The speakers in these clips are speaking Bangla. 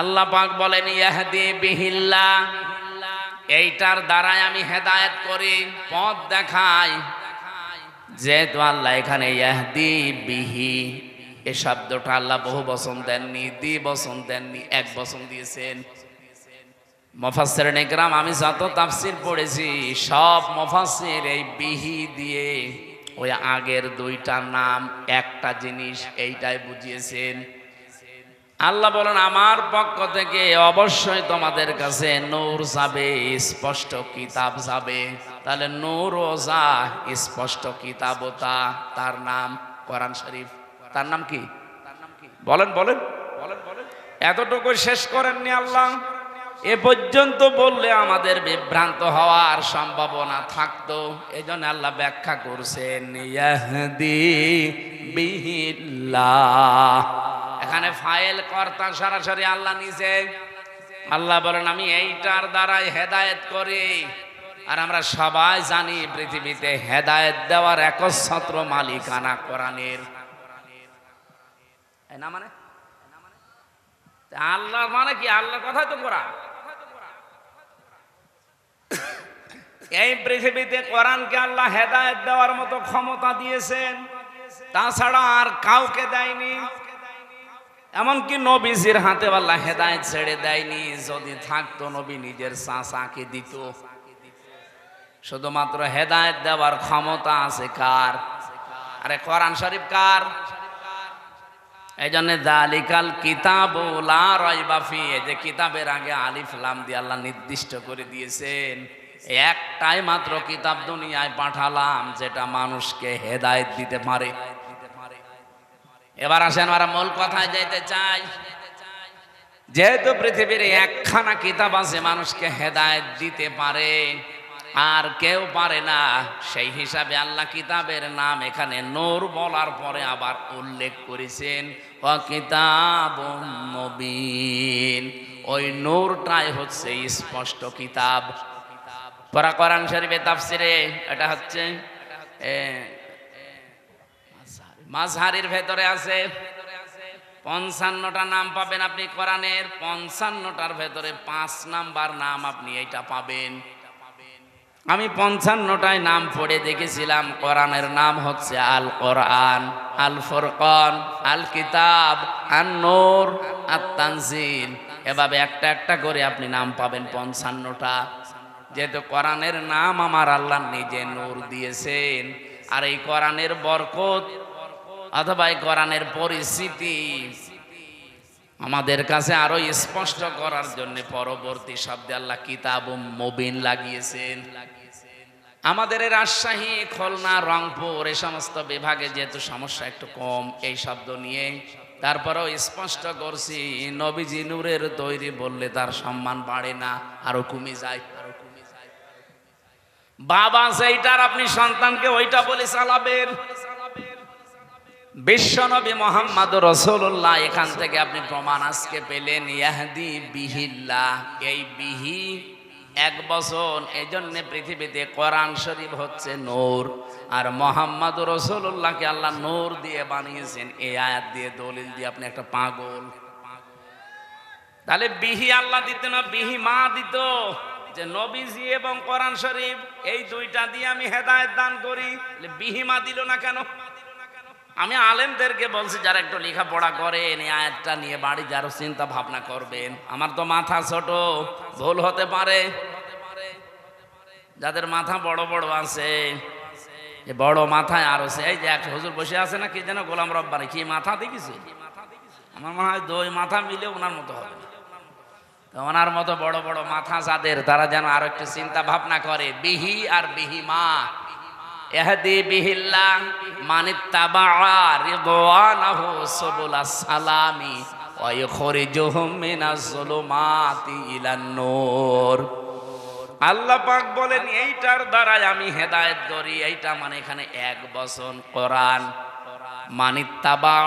আল্লাহ পাক বলেন, ইয়াহদি বিহিল্লা এইটার দ্বারাই আমি হেদায়েত করি, পথ দেখাই। যেহেতু আল্লাহ এখানে ইয়াহদি বিহি, এ শব্দটা আল্লাহ বহু বসন দেননি দ্বি বসন দেননি, এক বসন দিয়েছেন। মফাসের নেকরাম আমি যত তাফসির পড়েছি, সব মফাসির এই বিহি দিয়ে ওই আগের দুইটা নাম, একটা জিনিস এইটাই বুঝিয়েছেন। আল্লাহ বলেন, আমার পক্ষ থেকে অবশ্যই তোমাদের কাছে নূর যাবে, স্পষ্ট কিতাব যাবে। তাহলে নূর ও যা, স্পষ্ট কিতাব তা, তার নাম কোরআন শরীফ। তার নাম কি? বলেন বলেন। এতটুকু শেষ করেননি আল্লাহ। এ পর্যন্ত বললে আমাদের বিভ্রান্ত হওয়ার সম্ভাবনা থাকতো। এই জন্য আল্লাহ ব্যাখ্যা করছেন, ইয়াহদি বিহিল্লাহ। এখানে ফাইল কর্তা সরাসরি আল্লাহ নিজে। আল্লাহ বলেন, আমি এইটার দ্বারাই হেদায়েত করি। আর আমরা সবাই জানি পৃথিবীতে হেদায়েত দেওয়ার একচ্ছত্র মালিকানা কোরআনের। না মানে? আল্লাহ মানে কি? আল্লাহর কথাই তো কোরআন। এই পৃথিবীতে কোরআনকে আল্লাহ হেদায়েত দেওয়ার মতো ক্ষমতা দিয়েছেন। তাছাড়া আর কাউকে দেয়নি। এমনকি নবীজির হাতে আল্লাহ হেদায়েত ছেড়ে দেয়নি, যদি থাকতো নবী নিজের চাচাকে দিত। শুধুমাত্র হেদায়েত দেওয়ার ক্ষমতা আছে কার? আরে কোরআন শরীফ কার? এই জন্য দালিকাল কিতাব রাইবাফি এই যে কিতাবের আগে আলিফ লাম দিয়ে আল্লাহ নির্দিষ্ট করে দিয়েছেন একটাই মাত্র কিতাব দুনিয়ায় পাঠালাম, যেটা মানুষকে হেদায়েত দিতে পারে। এবার আসেন, আমরা মূল কথায় যাইতে চাই। যেহেতু পৃথিবীর একখানা কিতাব আছে, মানুষকে হেদায়েত দিতে পারে, আর কেউ পারে না, সেই হিসাবে আল্লাহ কিতাবের নাম এখানে নূর বলার পরে আবার উল্লেখ করেছেন, ও কিতাব ওই নূরটাই হচ্ছে স্পষ্ট কিতাব। পরা কোরআন শরীফে তাফসিরে এটা হচ্ছে মাঝহারির ভেতরে আছে। পঞ্চান্নটা নাম পাবেন আপনি কোরআনের, পঞ্চান্নটার ভেতরে পাঁচ নাম্বার নাম আপনি এইটা পাবেন। আমি পঞ্চান্নটায় নাম পড়ে দেখেছিলাম, কোরআনের নাম হচ্ছে আল কোরআন আল ফরকন আল কিতাব আন নূর আর তানজিল এভাবে একটা একটা করে আপনি নাম পাবেন পঞ্চান্নটা। যেহেতু কোরআনের নাম আমার আল্লাহ নিজে নূর দিয়েছেন, আর এই কোরআনের বরকত অথবা কোরআনের পরিস্থিতি আমাদের কাছে আরও স্পষ্ট করার জন্য পরবর্তী শব্দে আল্লাহ কিতাব মবিন লাগিয়েছেন। আমাদের রাজশাহী, খুলনা, রংপুর এই সমস্ত বিভাগে যেহেতু সমস্যা একটু কম এই শব্দ নিয়ে, তারপরেও স্পষ্ট করছি, নবীজি নূরের তৈরি বললে তার সম্মান বাড়ে না আরও কমে যায় আরও কমে যায়। বাবা, সেইটার আপনি সন্তানকে ওইটা বলে চালাবেন। বিশ্বনবী মোহাম্মদ রসুল্লাহ এখান থেকে আপনি প্রমাণ আজকে পেলেন, ইয়াহদি বিহিল্লা, এই বিহি এক বছর এই জন্য পৃথিবীতে কোরআন শরীফ হচ্ছে নূর, আর মোহাম্মদ রসুল্লাহকে আল্লাহ নূর দিয়ে বানিয়েছেন, এই আয়াত দিয়ে, দলিল দিয়ে আপনি একটা পাগল। তাহলে বিহি আল্লাহ দিত না, বিহি মা দিত, যে নবীজি এবং কোরআন শরীফ, এই দুইটা দিয়ে আমি হেদায়েত দান করি বিহি মা দিল না কেন? আমি আলেমদেরকে বলছি, যারা একটু লেখাপড়া করেন এই আয়াতটা নিয়ে বাড়ি যারও চিন্তা ভাবনা করবেন। আমার তো মাথা ছোট, ভুল হতে পারে। যাদের মাথা বড় বড় আছে বড় মাথায় আরও সে এই যে এক হুজুর বসে আছে না, কি যেন গোলাম রব্বানি, কি মাথা দেখিছে? আমার মনে হয় দুই মাথা মিলে ওনার মতো হবে ওনার মতো বড় বড় মাথা যাদের, তারা যেন আরও একটু চিন্তা ভাবনা করে, বিহি আর বিহিমা। ইলান নূর। আল্লাহ বলেন, এইটার দ্বারাই আমি হেদায়েত করি। এইটা মানে এখানে এক বচন, কোরআন। মানিত্তাবা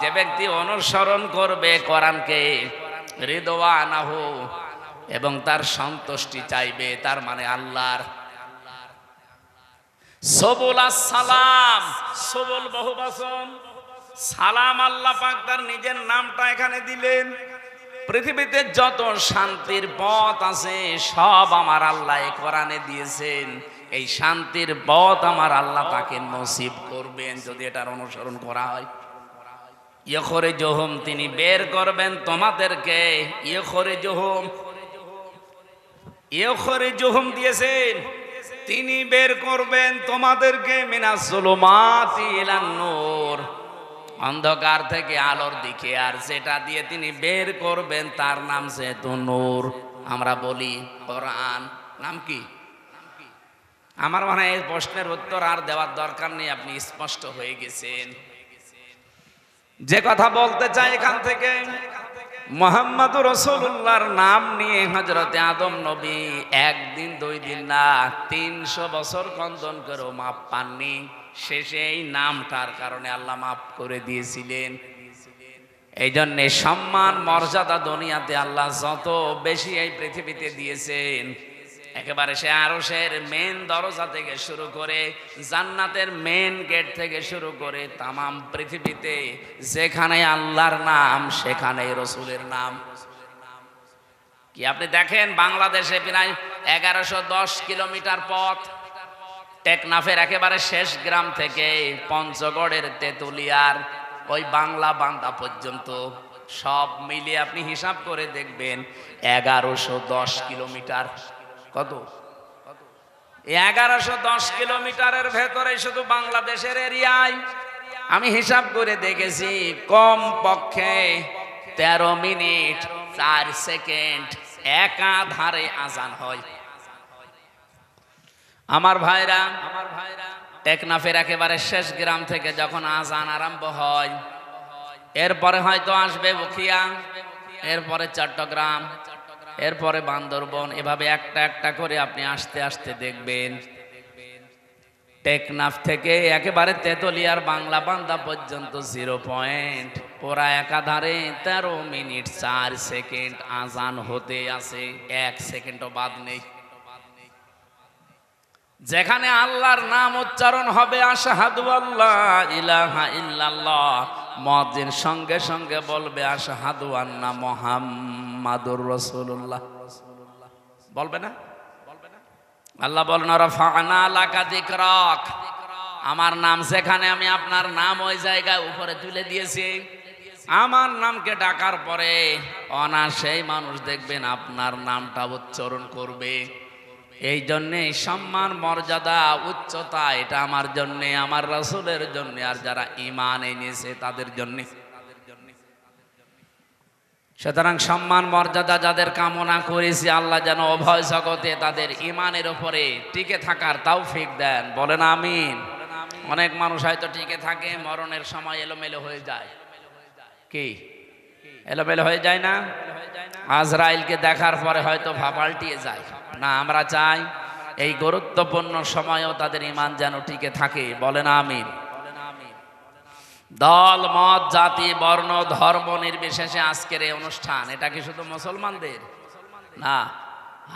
যে ব্যক্তি অনুসরণ করবে কোরআনকে, রিদওয়ানাহু এবং তার সন্তুষ্টি চাইবে, তার মানে আল্লাহর সবুল সালাম সবুল বহু বচন সালাম আল্লাহ পাক তার নিজের নামটা এখানে দিলেন। পৃথিবীতে যত শান্তির পথ আছে, সব আমার আল্লাহ কোরআনে দিয়েছেন। এই শান্তির পথ আমার আল্লাহ তাকে নসিব করবেন, যদি এটার অনুসরণ করা হয়। ইয়খরে জোহম তিনি বের করবেন তোমাদেরকে। ইয়খরে জোহম ইয়খরে জোহম দিয়েছেন। তিনি বের করবেন তোমাদেরকে নূর। অন্ধকার থেকে আলোর দিকে, আর সেটা দিয়ে তিনি বের করবেন তার নাম যেহেতু নূর। আমরা বলি কোরআন। নাম কি? আমার মনে হয় এই প্রশ্নের উত্তর আর দেওয়ার দরকার নেই, আপনি স্পষ্ট হয়ে গেছেন। যে কথা বলতে চাই এখান থেকে মোহাম্মদ রসুল্লাহর নাম নিয়ে হজরতে আদম নবী একদিন, দুই দিন না, তিনশো বছর কন্দন করেও মাপ পাননি। শেষে এই নামটার কারণে আল্লাহ মাফ করে দিয়েছিলেন। এই জন্যে সম্মান, মর্যাদা দুনিয়াতে আল্লাহ যত বেশি এই পৃথিবীতে দিয়েছেন একেবারে সে আরশের মেন দরজা থেকে শুরু করে জান্নাতের মেন গেট থেকে শুরু করে তামাম পৃথিবীতে যেখানে আল্লাহর নাম সেখানে রসুলের নাম। কি আপনি দেখেন বাংলাদেশে প্রায় এগারোশো দশ কিলোমিটার পথ? টেকনাফের একেবারে শেষ গ্রাম থেকে পঞ্চগড়ের তেতুলিয়ার ওই বাংলা বান্দা পর্যন্ত সব মিলিয়ে আপনি হিসাব করে দেখবেন এগারোশো দশ কিলোমিটার। কত এগারোশো দশ কিলোমিটারের ভেতরে শুধু বাংলাদেশের এরিয়ায় আমি হিসাব করে দেখেছি কম পক্ষে তেরো মিনিট চার সেকেন্ড একাধারে আজান হয়। আমার ভাইরা আমার ভাইরা, টেকনাফের একেবারে শেষ গ্রাম থেকে যখন আজান আরম্ভ হয়, এরপরে হয়তো আসবে বখিয়া, এরপরে চট্টগ্রাম এরপরে বান্দরবন, এভাবে একটা একটা করে আপনি আস্তে আস্তে দেখবেন। টেকনাফ থেকে একেবারে তেতলিয়ার বাংলা বান্দা পর্যন্ত জিরো পয়েন্ট। পুরা একাধারে তেরো মিনিট চার সেকেন্ড আজান হতে আছে। এক সেকেন্ডও বাদ নেই। যেখানে আল্লাহর নাম উচ্চারণ হবে, আশাহাদু আল্লাহ ইলাহা ইল্লাল্লাহ। মজিন সঙ্গে সঙ্গে বলবে, আশাহাদু আন্না মোহাম্মাদুর রাসূলুল্লাহ। বলবে না? আল্লাহ বলেন লাকা আমার নাম সেখানে আমি আপনার নাম ওই জায়গায় উপরে তুলে দিয়েছি। আমার নামকে ডাকার পরে অনাসেই মানুষ দেখবেন আপনার নামটা উচ্চারণ করবে। এই জন্যে সম্মান, মর্যাদা, উচ্চতা, এটা আমার জন্যে, আমার রসুলের জন্য, আর যারা ইমান এনেছে তাদের জন্যে। সুতরাং সম্মান, মর্যাদা যাদের কামনা করেছি, আল্লাহ যেন অভয় জগতে তাদের ইমানের ওপরে টিকে থাকার তাও ফিক দেন। বলেন আমিন। অনেক মানুষ হয়তো টিকে থাকে, মরণের সময় এলোমেলো হয়ে যায়। কি? এলোমেলো হয়ে যায় না? আজরাইলকে দেখার পরে হয়তো ভাপাল্টিয়ে যায়। না, আমরা চাই এই গুরুত্বপূর্ণ সময়ও তাদের ইমান যেন টিকে থাকে। বলেন আমিন। দল মত জাতি, বর্ণ, ধর্ম নির্বিশেষে আজকের এই অনুষ্ঠান। এটা কি শুধু মুসলমানদের? না।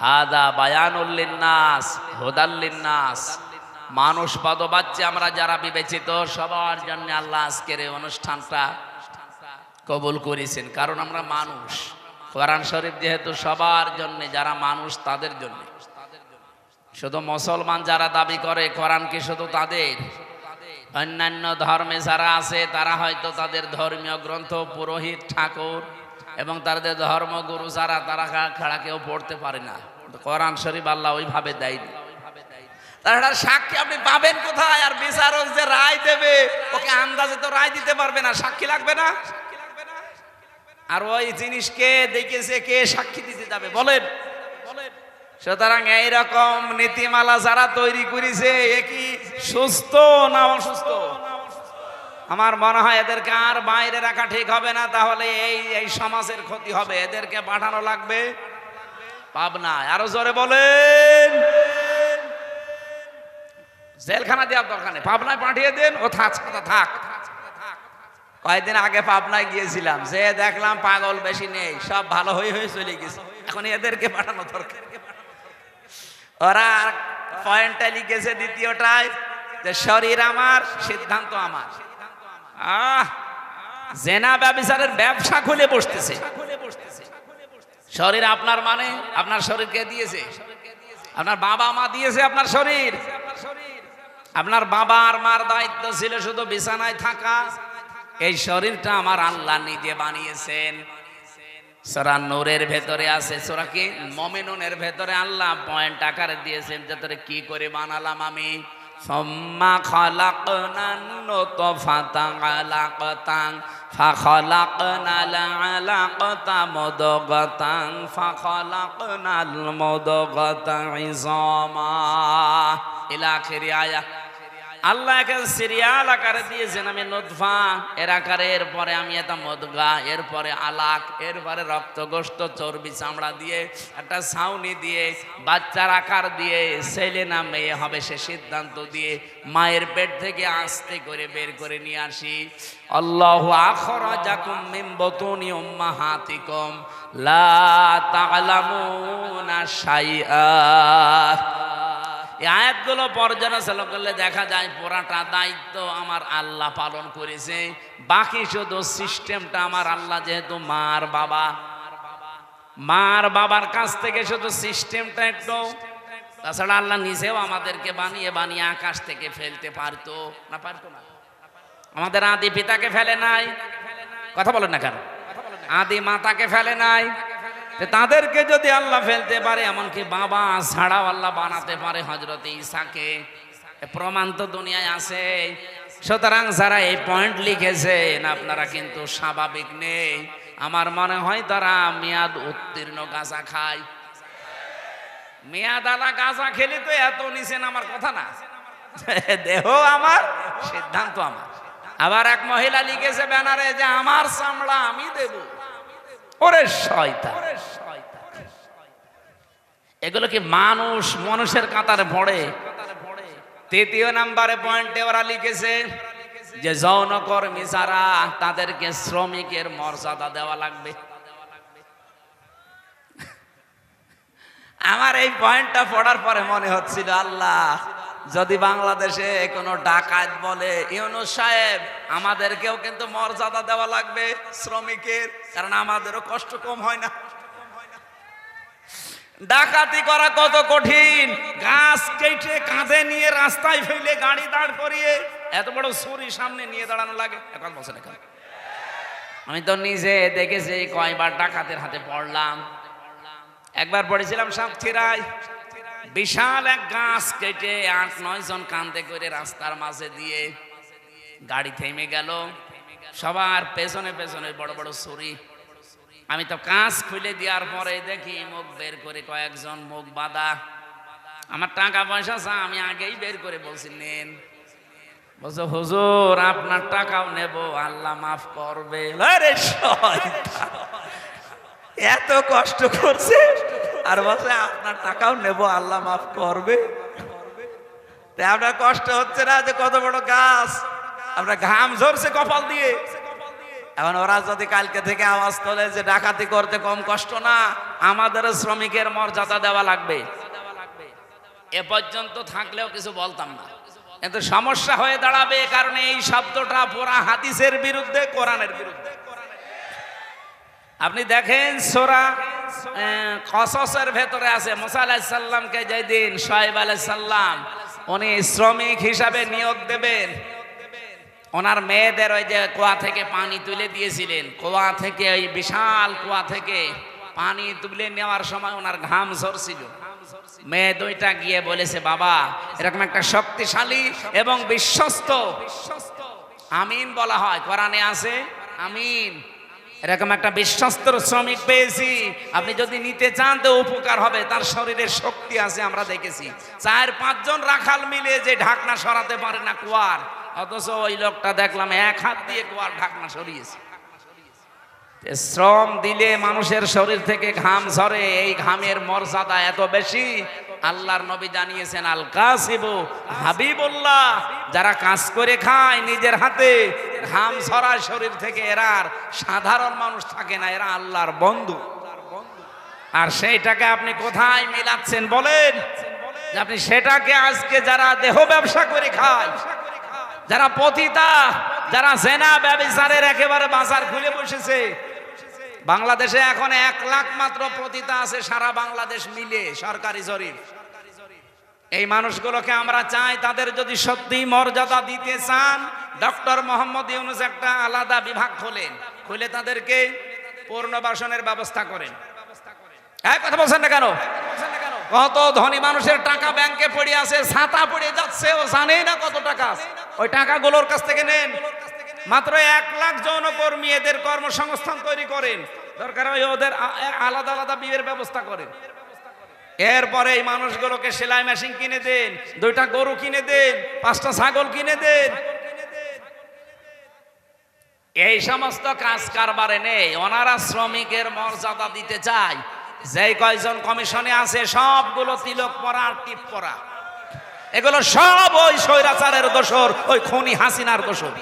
হাদা বায়ানুল্লিন্নাস হুদাল্লিন্নাস মানুষ পদবাচ্চে আমরা যারা বিবেচিত, সবার জন্য আল্লাহ আজকের এই অনুষ্ঠানটা কবুল করেছেন। কারণ আমরা মানুষ। কোরআন শরীফ যেহেতু সবার জন্য, যারা মানুষ তাদের জন্য। শুধু মুসলমান যারা দাবি করে, কোরআন কি শুধু তাদের? অন্যান্য ধর্মে যারা আছে, তারা হয়তো তাদের ধর্মীয় গ্রন্থ, পুরোহিত, ঠাকুর এবং তাদের ধর্মগুরু যারা, তারা খাড়া কেউ পড়তে পারে না। কোরআন শরীফ আল্লাহ ওইভাবে দেয়নি। তার সাক্ষী আপনি পাবেন কোথায়? আর বিচারক যে রায় দেবে, ওকে আন্দাজে তো রায় দিতে পারবে না, সাক্ষী লাগবে না। আর ওই জিনিসকে দেখেছে কে সাক্ষী দিতে যাবে, বলেন। সুতরাং এইরকম নীতিমালা যারা তৈরি করেছে, এ কি সুস্থ না অসুস্থ? আমার মনে হয় এদেরকে আর বাইরে রাখা ঠিক হবে না, তাহলে এই এই সমাজের ক্ষতি হবে। এদেরকে পাঠানো লাগবে? পাবনায় আরও জোরে বলেন। জেলখানা দেওয়ার দরকার নেই। পাবনায় পাঠিয়ে দেন, ও থাক থাক। কয়েকদিন আগে পাবনায় গিয়েছিলাম, যে দেখলাম পাগল বেশি নেই, সব ভালো হয়ে হয়ে চলে গেছে। এখন এদেরকে পাঠানো দরকার। ওরা পয়েন্টটা লিখেছে দ্বিতীয়টায় যে শরীর আমার, সিদ্ধান্ত আমার। জেনা ব্যবসারের ব্যবসা খুলে বসতেছে। শরীর আপনার মানে? আপনার শরীর কে দিয়েছে? আপনার বাবা মা দিয়েছে আপনার শরীর? আপনার বাবা আর মার দায়িত্ব ছিল শুধু বিছানায় থাকা। এই শরীরটা আমার আল্লাহ নিজে বানিয়েছেন। সোরা নূরের ভেতরে আছে, সোরা কি? মমিনুনের ভেতরে আল্লাহ পয়েন্ট আকারে দিয়েছেন ভেতরে কি করে বানালাম আমি? ফাখালাকনাল আলাকাতা আয়া আল্লাহ একে সিরিয়াল আকারে দিয়েছেন, আমি নদফা, এর আকারে এরপরে আমি এটা মদগা এরপরে আলাক এরপরে রক্তগোষ্ঠ চর্বি চামড়া দিয়ে, একটা ছাউনি দিয়ে, বাচ্চার আকার দিয়ে, ছেলে না মেয়ে হবে সে সিদ্ধান্ত দিয়ে মায়ের পেট থেকে আস্তে করে বের করে নিয়ে আসি। আল্লাহ আখরাজাকুম মিন বুতুনি উম্মাহাতিকুম, লা তা'লামুনা শাইআ। এই আয়াতগুলো পর্যালোচনা করলে দেখা যায় পুরাটা দায়িত্ব আমার আল্লাহ পালন করেছে। বাকি শুধু সিস্টেমটা আমার আল্লাহ যেহেতু মার বাবা। মার বাবার কাছ থেকে শুধু সিস্টেমটা একটু। তাছাড়া আল্লাহ নিজেও আমাদেরকে বানিয়ে বানিয়ে আকাশ থেকে ফেলতে পারতো না পারতো না। আমাদের আদি পিতাকে ফেলে নাই। কথা বলেন না কেন? আদি মাতাকে ফেলে নাই। তাদেরকে যদি আল্লাহ ফেলতে পারে, এমনকি বাবা ছাড়াও আল্লাহ বানাতে পারে হজরত ঈসাকে এ প্রমাণ তো দুনিয়ায় আছে। সুতরাং যারা এই পয়েন্ট লিখেছেন, আপনারা কিন্তু স্বাভাবিক নেই। আমার মনে হয় তারা মেয়াদ উত্তীর্ণ গাঁজা খায়। মেয়াদ আলা গাঁজা খেলে তো এত নিছেন আমার কথা না। দেহ আমার, সিদ্ধান্ত আমার। আবার এক মহিলা লিখেছে ব্যানারে যে, আমার চামড়া আমি দেব। ওরে শয়তান। এগুলো কি মানুষ মানুষের কাতারে পড়ে? তৃতীয় নাম্বারে পয়েন্টে ওরা লিখেছে যে যৌন কর্মী যারা, তাদেরকে শ্রমিকের মর্যাদা দেওয়া লাগবে। আমার এই পয়েন্টটা পড়ার পরে মনে হচ্ছিল, আল্লাহ যদি বাংলাদেশে কোনো ডাকাত বলে, ইউনুস সাহেব, আমাদেরকেও কিন্তু মর্যাদা দেওয়া লাগবে শ্রমিকের, কারণ আমাদেরও কষ্ট কম হয় না। ডাকাতি করা কত কঠিন। গাছ কেটে কাঁধে নিয়ে রাস্তায় ফেলে গাড়ি দাঁড় করিয়ে এত বড় ছুরি সামনে নিয়ে দাঁড়ানো লাগে। এখন বসে আমি তো নিজে দেখেছি, কয়বার ডাকাতের হাতে পড়লাম। একবার পড়েছিলাম সাতক্ষীরায়। বিশাল এক গাছ কেটে আট, নয় জন কান্দে করে রাস্তার মাঝে দিয়ে গাড়ি থেমে গেল। সবার পেছনে পেছনে বড় বড় ছুরি। আমি তো কাঁচ খুলে দেওয়ার পরে দেখি মুখ বের করে কয়েকজন মুখ বাঁধা। আমার টাকা পয়সা চা আমি আগেই বের করে বলছি, নেন। বলছো, হুজুর, আপনার টাকাও নেব, আল্লাহ মাফ করবে। এত কষ্ট করছে। আর বলছে, আপনার টাকাও নেব, আল্লাহ মাফ করবে। তা আপনার কষ্ট হচ্ছে না যে কত বড় গাছ। আপনার ঘাম ঝরছে কপাল দিয়ে। এখন ওরা যদি কালকে থেকে আওয়াজ তোলে যে ডাকাতি করতে কম কষ্ট না, আমাদের শ্রমিকের মর্যাদা দেওয়া লাগবে। এ পর্যন্ত থাকলেও কিছু বলতাম না। কিন্তু সমস্যা হয়ে দাঁড়াবে কারণে এই শব্দটা পুরা হাদিসের বিরুদ্ধে, কোরআনের বিরুদ্ধে। আপনি দেখেন সোরা কসসের ভেতরে আছে। মোসা আলাহিসাল্লামকে যেদিন সোহেব আলাইসাল্লাম উনি শ্রমিক হিসাবে নিয়োগ দেবেন, ওনার মেয়েদের ওই যে কুয়া থেকে পানি তুলে দিয়েছিলেন। কুয়া থেকে, ওই বিশাল কুয়া থেকে পানি তুলে নেওয়ার সময় ওনার ঘাম ঝরছিল। মেয়ে দুইটা গিয়ে বলেছে, বাবা, এরকম একটা শক্তিশালী এবং বিশ্বস্ত আমিন বলা হয়। কোরআনে আছে, আমিন। এরকম একটা বিশ্বস্ত শ্রমিক পেয়েছি। আপনি যদি নিতে চান তো উপকার হবে, তার শরীরের শক্তি আছে আমরা দেখেছি। চার পাঁচজন রাখাল মিলে যে ঢাকনা সরাতে পারে না কুয়ার, অথচ ওই লোকটা দেখলাম এক হাত দিয়ে কুয়ার ঢাকনা সরিয়েছে। শ্রম দিলে মানুষের শরীর থেকে ঘাম ঝরে, এই ঘামের মর্যাদা এত বেশি আল্লাহর নবী জানিয়েছেন, আল কাসিবু হাবিবুল্লাহ, যারা কাজ করে খায় নিজের হাতে, ঘাম ঝরায় শরীর থেকে, এরা সাধারণ মানুষ থাকে না, এরা আল্লাহর বন্ধু। আর সেইটাকে আপনি কোথায় মিলাচ্ছেন বলেন? আপনি সেটাকে আজকে যারা দেহ ব্যবসা করে খায়, যারা পতিতা, যারা জেনা ব্যবসারের একেবারে বাজার খুলে বসেছে বাংলাদেশে এখন এক লাখ মাত্র পতিতা আছে, সারা বাংলাদেশ মিলে, সরকারি জরিপ। এই মানুষগুলোকে আমরা চাই তাদের যদি সত্যি মর্যাদা দিতে চান, ডক্টর মোহাম্মদ ইউনুস একটা আলাদা বিভাগ খোলেন, খুলে তাদেরকে পূর্ণবাসনের ব্যবস্থা করেন। কথা বলছেন না কেন? কত ধনী মানুষের টাকা ব্যাংকে পড়ে আছে, ছাতা পড়ে যাচ্ছে, ও জানেই না কত টাকা। ওই টাকাগুলোর কাছ থেকে নেন। মাত্র এক লাখ যৌনকর্মী এদের কর্মসংস্থান তৈরি করেন। দরকার হয় ওদের আলাদা আলাদা বিয়ের ব্যবস্থা করেন। এরপরে এই মানুষগুলোকে সেলাই মেশিন কিনে দেন, দুইটা গরু কিনে দেন, পাঁচটা ছাগল কিনে দেন। এই সমস্ত কাজ কারবারে নেই ওনারা শ্রমিকের মর্যাদা দিতে চায়। যে কয়জন কমিশনে আছে, সবগুলো তিলক পরা টিপ পরা। এগুলো সব ওই স্বৈরাচারের দোষর, ওই খনি হাসিনার দোষর।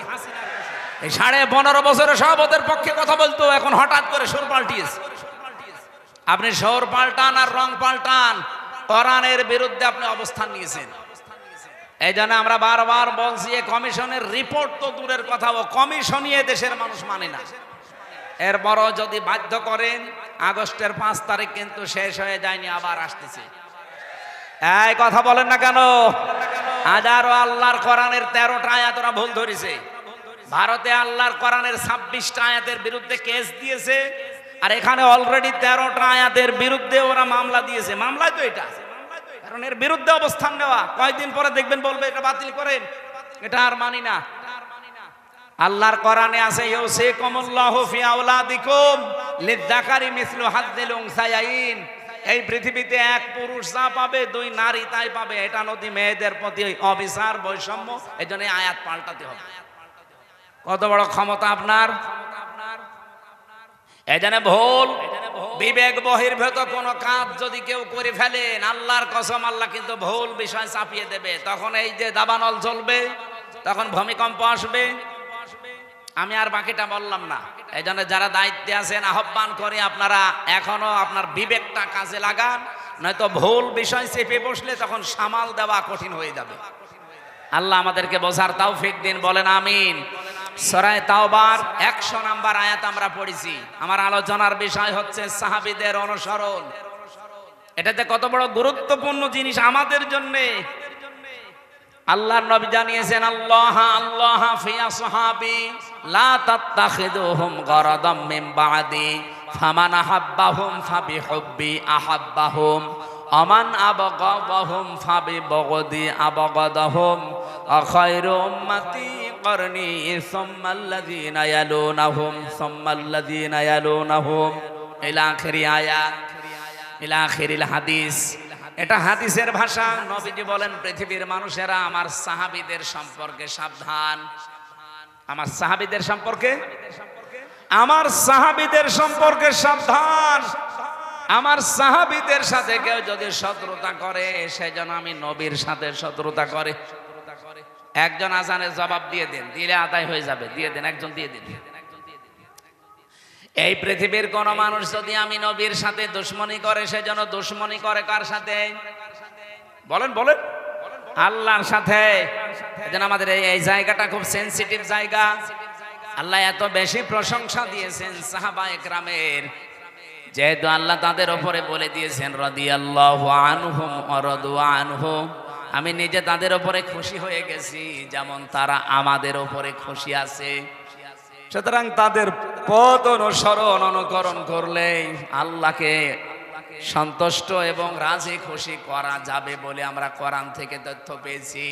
এই সাড়ে পনেরো বছরে সব ওদের পক্ষে কথা বলতো এখন হঠাৎ করে সুর পাল্টিয়েছে। আপনি সৌর পাল্টান আর রং পাল্টান, কোরআনের বিরুদ্ধে আপনি অবস্থান নিয়েছেন। এই জন্য আমরা বারবার বলছি, এ কমিশনের রিপোর্ট তো দূরের কথা, ও কমিশনই দেশের মানুষ মানে না। এরপরও যদি বাধ্য করেন, আগস্টের পাঁচ তারিখ কিন্তু শেষ হয়ে যায়নি, আবার আসতেছে। এই কথা বলেন না কেন? হাজারো আল্লাহর কোরআনের তেরোটা ওরা ভুল ধরেছে। ভারতে আল্লাহর কোরআনের ছাব্বিশটা আয়াতের বিরুদ্ধে কেস দিয়েছে, আর এখানে অলরেডি তেরোটা আয়াতের বিরুদ্ধে ওরা মামলা দিয়েছে। মামলায় তো এটা কারণ এর বিরুদ্ধে অবস্থান নেওয়া কয়েকদিন পরে দেখবেন বলবে, এটা বাতিল করেন। এটা আর মানি না। আল্লাহর কোরআনে আছে, ইউসিকুমুল্লাহু ফি আওলাদিকুম লিযাকারি মিসলু হাজ্জিল উনসায়াইন। এই পৃথিবীতে এক পুরুষ যা পাবে, দুই নারী তাই পাবে। এটা নদী মেয়েদের প্রতি অবিচার, বৈষম্য এই জন্য এই আয়াত পাল্টাতে হবে। কত বড় ক্ষমতা আপনার? এখানে ভুল। বিবেক বহির্ভূত কোন কাজ যদি কেউ করে ফেলেন, আল্লাহর কসম, আল্লাহ কিন্তু ভুল বিষয় চাপিয়ে দেবে। তখন এই যে দাবানল চলবে, তখন ভূমিকম্প আসবে। আমি আর বাকিটা বললাম না। এই জন্য যারা দায়িত্বে আছেন, আহ্বান করে আপনারা এখনও আপনার বিবেকটা কাজে লাগান। নয়তো ভুল বিষয় চেপে বসলে তখন সামাল দেওয়া কঠিন হয়ে যাবে। আল্লাহ আমাদেরকে বোঝার তৌফিক দিন, বলেন আমিন। সরায় তাওবার একশো নাম্বার আয়াত আমরা পড়েছি। আমার আলোচনার বিষয় হচ্ছে সাহাবিদের অনুসরণ। এটাতে কত বড় গুরুত্বপূর্ণ জিনিস আমাদের জন্যে। আল্লাহর নবী জানিয়েছেন, আল্লাহ আল্লাহ, ফি আসহাবি লা তাত্তাখিদুহুম গরাদাম মিন বাদি ফামান আহাব্বাহুম ফাবি হুব্বি আহাব্বাহুম আমান আবগাদাহুম ফাবি বগদি আবগাদাহুম আখায়রু উম্মতি করনি সুম্মাল্লাযীনা ইয়ালুনাহুম সুম্মাল্লাযীনা ইয়ালুনাহুম। ইলা আখিরি আয়াত ইলা আখিরিল হাদিস। এটা হাদিসের ভাষা। নবীজি বলেন, পৃথিবীর মানুষেরা আমার সাহাবীদের সম্পর্কে সাবধান। আমার সাহাবীদের সম্পর্কে? আমার সাহাবীদের সম্পর্কে সাবধান। আমার সাহাবীদের সাথে কেউ যদি শত্রুতা করে, সেজন্য আমি নবীর সাথে শত্রুতা করে। একজন আজানের জবাব দিয়ে দেন, দিলে আদায় হয়ে যাবে, দিয়ে দেন, একজন দিয়ে দিন। এই পৃথিবীর কোন মানুষ যদি আমি নবীর সাথে দুশ্মনী করে, সে যেন দুশ্মনী করে কার সাথে? বলেন বলেন। আল্লাহর সাথে। এজন্য আমাদের এই- এই জায়গাটা খুব সেনসিটিভ জায়গা। আল্লাহ এত বেশি প্রশংসা দিয়েছেন সাহাবা একরামের। যেহেতু আল্লাহ তাদের ওপরে বলে দিয়েছেন রদি আল্লাহ আনহুম অরদু আনহুম আমি নিজে তাদের ওপরে খুশি হয়ে গেছি, যেমন তারা আমাদের ওপরে খুশি আছে। সুতরাং তাদের পথ অনুসরণ অনুকরণ করলে আল্লাহকে সন্তুষ্ট এবং রাজি খুশি করা যাবে বলে আমরা কোরআন থেকে তথ্য পেয়েছি।